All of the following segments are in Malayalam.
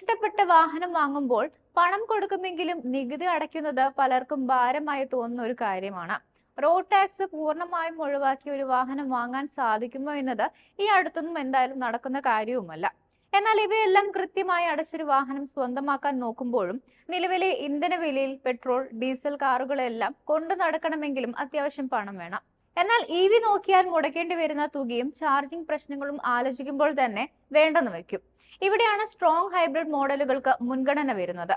ഇഷ്ടപ്പെട്ട വാഹനം വാങ്ങുമ്പോൾ പണം കൊടുക്കുമെങ്കിലും നികുതി അടയ്ക്കുന്നത് പലർക്കും ഭാരമായി തോന്നുന്ന ഒരു കാര്യമാണ്. റോഡ് ടാക്സ് പൂർണമായും ഒഴിവാക്കി ഒരു വാഹനം വാങ്ങാൻ സാധിക്കുമോ എന്നത് ഈ അടുത്തൊന്നും എന്തായാലും നടക്കുന്ന കാര്യവുമല്ല. എന്നാൽ ഇവയെല്ലാം കൃത്യമായി അടച്ചൊരു വാഹനം സ്വന്തമാക്കാൻ നോക്കുമ്പോഴും നിലവിലെ ഇന്ധന വിലയിൽ പെട്രോൾ ഡീസൽ കാറുകളെല്ലാം കൊണ്ടു നടക്കണമെങ്കിലും അത്യാവശ്യം പണം വേണം. എന്നാൽ ഇ വി നോക്കിയാൽ മുടക്കേണ്ടി വരുന്ന തുകയും ചാർജിംഗ് പ്രശ്നങ്ങളും ആലോചിക്കുമ്പോൾ തന്നെ വേണ്ടെന്ന് വെക്കും ഇവിടെയാണ് സ്ട്രോങ് ഹൈബ്രിഡ് മോഡലുകൾക്ക് മുൻഗണന വരുന്നത്.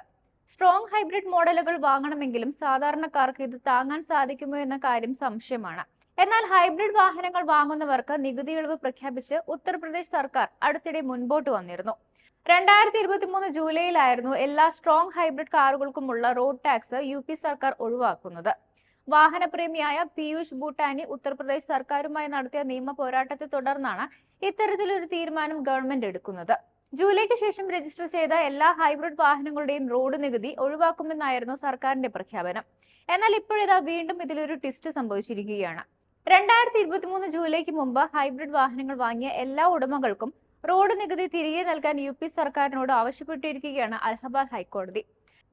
സ്ട്രോങ് ഹൈബ്രിഡ് മോഡലുകൾ വാങ്ങണമെങ്കിലും സാധാരണക്കാർക്ക് ഇത് താങ്ങാൻ സാധിക്കുമോ എന്ന കാര്യം സംശയമാണ്. എന്നാൽ ഹൈബ്രിഡ് വാഹനങ്ങൾ വാങ്ങുന്നവർക്ക് നികുതി ഇളവ് പ്രഖ്യാപിച്ച് ഉത്തർപ്രദേശ് സർക്കാർ അടുത്തിടെ മുൻപോട്ട് വന്നിരുന്നു. രണ്ടായിരത്തി ഇരുപത്തി മൂന്ന് ജൂലൈയിലായിരുന്നു എല്ലാ സ്ട്രോങ് ഹൈബ്രിഡ് കാറുകൾക്കുമുള്ള റോഡ് ടാക്സ് യു സർക്കാർ ഒഴിവാക്കുന്നത്. വാഹനപ്രേമിയായ പീയൂഷ് ബൂട്ടാനി ഉത്തർപ്രദേശ് സർക്കാരുമായി നടത്തിയ നിയമ പോരാട്ടത്തെ തുടർന്നാണ് ഇത്തരത്തിലൊരു തീരുമാനം ഗവൺമെന്റ് എടുക്കുന്നത്. ജൂലൈക്ക് ശേഷം രജിസ്റ്റർ ചെയ്ത എല്ലാ ഹൈബ്രിഡ് വാഹനങ്ങളുടെയും റോഡ് നികുതി ഒഴിവാക്കുമെന്നായിരുന്നു സർക്കാരിന്റെ പ്രഖ്യാപനം. എന്നാൽ ഇപ്പോഴിതാ വീണ്ടും ഇതിലൊരു ട്വിസ്റ്റ് സംഭവിച്ചിരിക്കുകയാണ്. രണ്ടായിരത്തി ഇരുപത്തി മൂന്ന് ജൂലൈക്ക് മുമ്പ് ഹൈബ്രിഡ് വാഹനങ്ങൾ വാങ്ങിയ എല്ലാ ഉടമകൾക്കും റോഡ് നികുതി തിരികെ നൽകാൻ യു സർക്കാരിനോട് ആവശ്യപ്പെട്ടിരിക്കുകയാണ് അലഹബാദ് ഹൈക്കോടതി.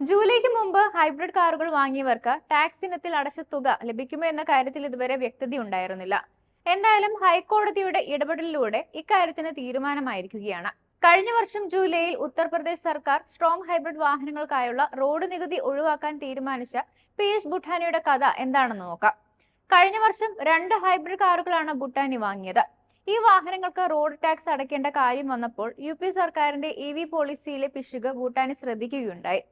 ജൂലൈക്ക് മുമ്പ് ഹൈബ്രിഡ് കാറുകൾ വാങ്ങിയവർക്ക് ടാക്സ് ഇനത്തിൽ അടച്ച തുക ലഭിക്കുമോ എന്ന കാര്യത്തിൽ ഇതുവരെ വ്യക്തത ഉണ്ടായിരുന്നില്ല. എന്തായാലും ഹൈക്കോടതിയുടെ ഇടപെടലിലൂടെ ഇക്കാര്യത്തിന് തീരുമാനമായിരിക്കുകയാണ്. കഴിഞ്ഞ വർഷം ജൂലൈയിൽ ഉത്തർപ്രദേശ് സർക്കാർ സ്ട്രോങ് ഹൈബ്രിഡ് വാഹനങ്ങൾക്കായുള്ള റോഡ് നികുതി ഒഴിവാക്കാൻ തീരുമാനിച്ച പീയൂഷ് ബുട്ടാനിയുടെ കഥ എന്താണെന്ന് നോക്കാം. കഴിഞ്ഞ വർഷം രണ്ട് ഹൈബ്രിഡ് കാറുകളാണ് ബുട്ടാനി വാങ്ങിയത്. ഈ വാഹനങ്ങൾക്ക് റോഡ് ടാക്സ് അടയ്ക്കേണ്ട കാര്യം വന്നപ്പോൾ യു സർക്കാരിന്റെ ഇ പോളിസിയിലെ പിശുക് ബുട്ടാനി ശ്രദ്ധിക്കുകയുണ്ടായി.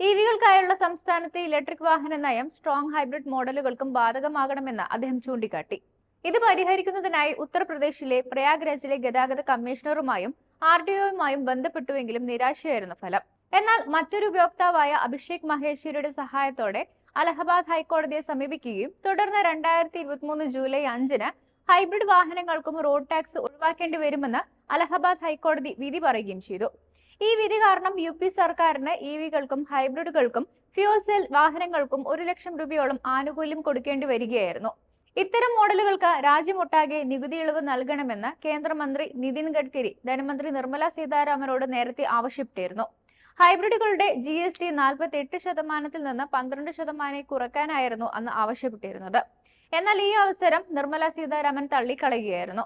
ഇ വികൾക്കായുള്ള സംസ്ഥാനത്തെ ഇലക്ട്രിക് വാഹന നയം സ്ട്രോങ് ഹൈബ്രിഡ് മോഡലുകൾക്കും ബാധകമാകണമെന്ന് അദ്ദേഹം ചൂണ്ടിക്കാട്ടി. ഇത് പരിഹരിക്കുന്നതിനായി ഉത്തർപ്രദേശിലെ പ്രയാഗ്രാജിലെ ഗതാഗത കമ്മീഷണറുമായും ആർ ഡി ഒയുമായും ബന്ധപ്പെട്ടുവെങ്കിലും നിരാശയായിരുന്നു ഫലം. എന്നാൽ മറ്റൊരു ഉപയോക്താവായ അഭിഷേക് മഹേശ്വരിയുടെ സഹായത്തോടെ അലഹബാദ് ഹൈക്കോടതിയെ സമീപിക്കുകയും തുടർന്ന് രണ്ടായിരത്തി ഇരുപത്തിമൂന്ന് ജൂലൈ അഞ്ചിന് ഹൈബ്രിഡ് വാഹനങ്ങൾക്കും റോഡ് ടാക്സ് ഒഴിവാക്കേണ്ടി വരുമെന്ന് അലഹബാദ് ഹൈക്കോടതി വിധി പറയുകയും ചെയ്തു. ഈ വിധി കാരണം യു പി സർക്കാരിന് ഇ വികൾക്കും ഹൈബ്രിഡുകൾക്കും ഫ്യൂൽ സെൽ വാഹനങ്ങൾക്കും ഒരു ലക്ഷം രൂപയോളം ആനുകൂല്യം കൊടുക്കേണ്ടി വരികയായിരുന്നു. ഇത്തരം മോഡലുകൾക്ക് രാജ്യമൊട്ടാകെ നികുതി ഇളവ് നൽകണമെന്ന് കേന്ദ്രമന്ത്രി നിതിൻ ഗഡ്കരി ധനമന്ത്രി നിർമ്മല സീതാരാമനോട് നേരത്തെ ആവശ്യപ്പെട്ടിരുന്നു. ഹൈബ്രിഡുകളുടെ ജി എസ് ടി നാൽപ്പത്തി എട്ട് ശതമാനത്തിൽ നിന്ന് പന്ത്രണ്ട് ശതമാനം കുറക്കാനായിരുന്നു അന്ന് ആവശ്യപ്പെട്ടിരുന്നത്. എന്നാൽ ഈ അവസരം നിർമ്മല സീതാരാമൻ തള്ളിക്കളയുകയായിരുന്നു.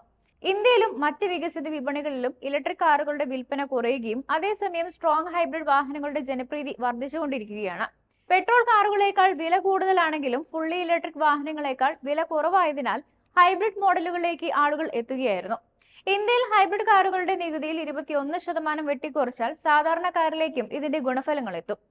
ഇന്ത്യയിലും മറ്റ് വികസിത വിപണികളിലും ഇലക്ട്രിക് കാറുകളുടെ വിൽപ്പന കുറയുകയും അതേസമയം സ്ട്രോങ് ഹൈബ്രിഡ് വാഹനങ്ങളുടെ ജനപ്രീതി വർദ്ധിച്ചുകൊണ്ടിരിക്കുകയാണ്. പെട്രോൾ കാറുകളേക്കാൾ വില കൂടുതലാണെങ്കിലും ഫുള്ളി ഇലക്ട്രിക് വാഹനങ്ങളെക്കാൾ വില കുറവായതിനാൽ ഹൈബ്രിഡ് മോഡലുകളിലേക്ക് ആളുകൾ എത്തുകയായിരുന്നു. ഇന്ത്യയിൽ ഹൈബ്രിഡ് കാറുകളുടെ നികുതിയിൽ ഇരുപത്തിയൊന്ന് ശതമാനം വെട്ടിക്കുറച്ചാൽ സാധാരണക്കാരിലേക്കും ഇതിന്റെ ഗുണഫലങ്ങൾ എത്തും.